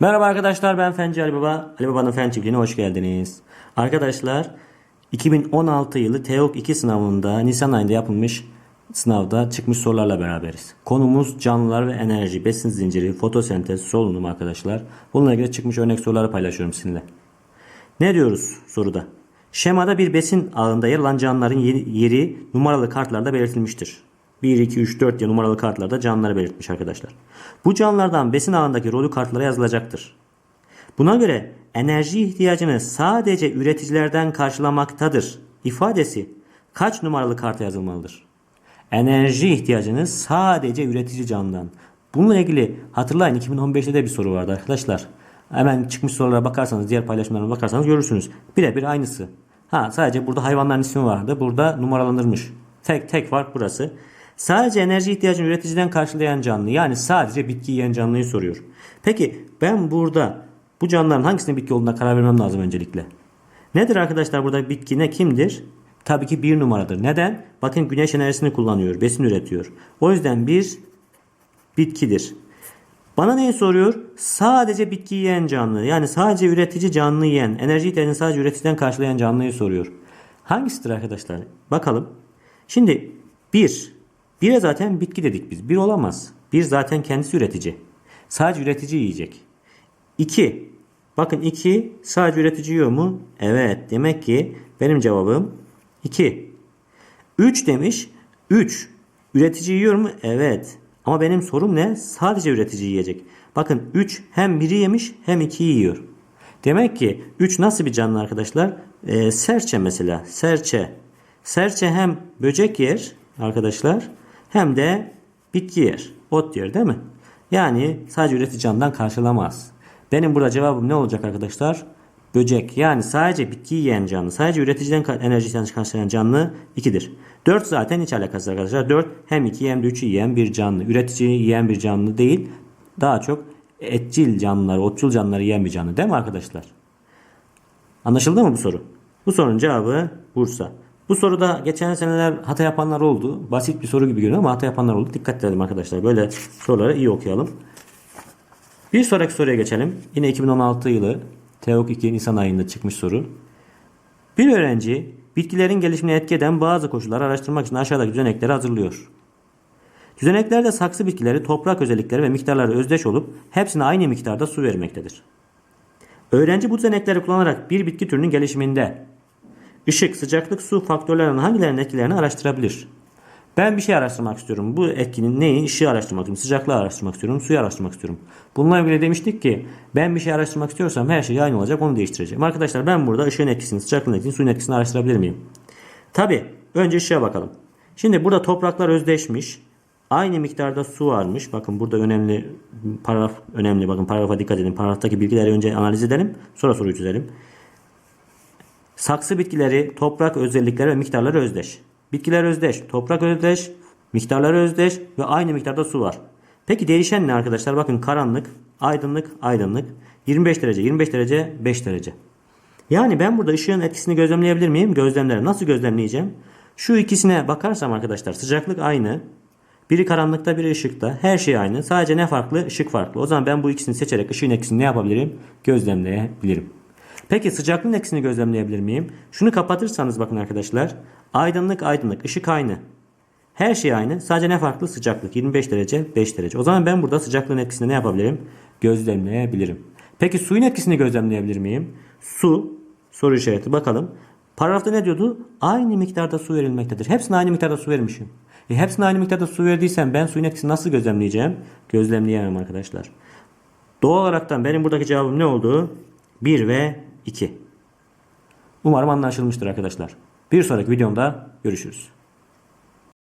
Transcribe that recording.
Merhaba arkadaşlar ben Fenci Ali Baba. Ali Baba'nın Fen Çiftliği'ne hoş geldiniz. Arkadaşlar 2016 yılı TEOK 2 sınavında Nisan ayında yapılmış sınavda çıkmış sorularla beraberiz. Konumuz canlılar ve enerji, besin zinciri, fotosentez, solunum arkadaşlar. Bununla ilgili çıkmış örnek soruları paylaşıyorum sizinle. Ne diyoruz soruda? Şemada bir besin ağında yer alan canlıların yeri, numaralı kartlarda belirtilmiştir. 1, 2, 3, 4 diye numaralı kartlarda canlıları belirtmiş arkadaşlar. Bu canlılardan besin ağındaki rolü kartlara yazılacaktır. Buna göre enerji ihtiyacını sadece üreticilerden karşılamaktadır ifadesi kaç numaralı karta yazılmalıdır? Enerji ihtiyacını sadece üretici canlıdan. Bununla ilgili hatırlayın 2015'te de bir soru vardı arkadaşlar. Hemen çıkmış sorulara bakarsanız, diğer paylaşımlarına bakarsanız görürsünüz. Birebir aynısı. Ha sadece burada hayvanların ismi vardı. Burada numaralandırmış. Tek tek fark burası. Sadece enerji ihtiyacını üreticiden karşılayan canlı yani sadece bitki yiyen canlıyı soruyor. Peki ben burada bu canlıların hangisinin bitki olduğuna karar vermem lazım öncelikle. Nedir arkadaşlar burada bitki ne kimdir? Tabii ki bir numaradır. Neden? Bakın güneş enerjisini kullanıyor, besin üretiyor. O yüzden bir bitkidir. Bana neyi soruyor? Sadece bitki yiyen canlı. Yani sadece üretici canlı yiyen, enerji ihtiyacını sadece üreticiden karşılayan canlıyı soruyor. Hangisidir arkadaşlar? Bakalım. Şimdi bir. Bire zaten bitki dedik biz. Bir olamaz. Bir zaten kendisi üretici. Sadece üretici yiyecek. 2. Bakın 2 sadece üretici yiyor mu? Evet. Demek ki benim cevabım 2. 3 demiş. 3. Üretici yiyor mu? Evet. Ama benim sorum ne? Sadece üretici yiyecek. Bakın 3 hem biri yemiş hem 2'yi yiyor. Demek ki 3 nasıl bir canlı arkadaşlar? Ee, serçe mesela. Serçe. Serçe hem böcek yer arkadaşlar hem de bitki yer. Ot yer değil mi? Yani sadece üretici canlıdan karşılamaz. Benim burada cevabım ne olacak arkadaşlar? Böcek yani sadece bitki yiyen canlı, sadece üreticiden ka- enerji ihtiyacını karşılayan canlı 2'dir. 4 zaten hiç alakası arkadaşlar. 4 hem 2 hem de 3'ü yiyen bir canlı. Üretici yiyen bir canlı değil. Daha çok etçil canlılar, otçul canlıları yiyen bir canlı değil mi arkadaşlar? Anlaşıldı mı bu soru? Bu sorunun cevabı Bursa. Bu soruda geçen seneler hata yapanlar oldu. Basit bir soru gibi görünüyor ama hata yapanlar oldu. Dikkat edelim arkadaşlar. Böyle soruları iyi okuyalım. Bir sonraki soruya geçelim. Yine 2016 yılı TEOK 2 Nisan ayında çıkmış soru. Bir öğrenci bitkilerin gelişimine etki eden bazı koşulları araştırmak için aşağıdaki düzenekleri hazırlıyor. Düzeneklerde saksı bitkileri toprak özellikleri ve miktarları özdeş olup hepsine aynı miktarda su vermektedir. Öğrenci bu düzenekleri kullanarak bir bitki türünün gelişiminde ışık, sıcaklık, su faktörlerinin hangilerinin etkilerini araştırabilir. Ben bir şey araştırmak istiyorum. Bu etkinin neyi? Işığı araştırmak istiyorum. Sıcaklığı araştırmak istiyorum. Suyu araştırmak istiyorum. Bununla ilgili demiştik ki ben bir şey araştırmak istiyorsam her şey aynı olacak. Onu değiştireceğim. Arkadaşlar ben burada ışığın etkisini, sıcaklığın etkisini, suyun etkisini araştırabilir miyim? Tabi. Önce ışığa bakalım. Şimdi burada topraklar özdeşmiş. Aynı miktarda su varmış. Bakın burada önemli paragraf önemli. Bakın paragrafa dikkat edin. Paragraftaki bilgileri önce analiz edelim. Sonra soruyu çözelim. Saksı bitkileri toprak özellikleri ve miktarları özdeş. Bitkiler özdeş, toprak özdeş, miktarları özdeş ve aynı miktarda su var. Peki değişen ne arkadaşlar? Bakın karanlık, aydınlık, aydınlık. 25 derece, 25 derece, 5 derece. Yani ben burada ışığın etkisini gözlemleyebilir miyim? Gözlemlerim. Nasıl gözlemleyeceğim? Şu ikisine bakarsam arkadaşlar sıcaklık aynı. Biri karanlıkta biri ışıkta. Her şey aynı. Sadece ne farklı? Işık farklı. O zaman ben bu ikisini seçerek ışığın etkisini ne yapabilirim? Gözlemleyebilirim. Peki sıcaklığın etkisini gözlemleyebilir miyim? Şunu kapatırsanız bakın arkadaşlar. Aydınlık aydınlık. ışık aynı. Her şey aynı. Sadece ne farklı? Sıcaklık. 25 derece 5 derece. O zaman ben burada sıcaklığın etkisini ne yapabilirim? Gözlemleyebilirim. Peki suyun etkisini gözlemleyebilir miyim? Su. Soru işareti bakalım. Paragrafta ne diyordu? Aynı miktarda su verilmektedir. Hepsine aynı miktarda su vermişim. E hepsine aynı miktarda su verdiysem ben suyun etkisini nasıl gözlemleyeceğim? Gözlemleyemem arkadaşlar. Doğal olaraktan benim buradaki cevabım ne oldu? 1 ve 2. Umarım anlaşılmıştır arkadaşlar. Bir sonraki videomda görüşürüz.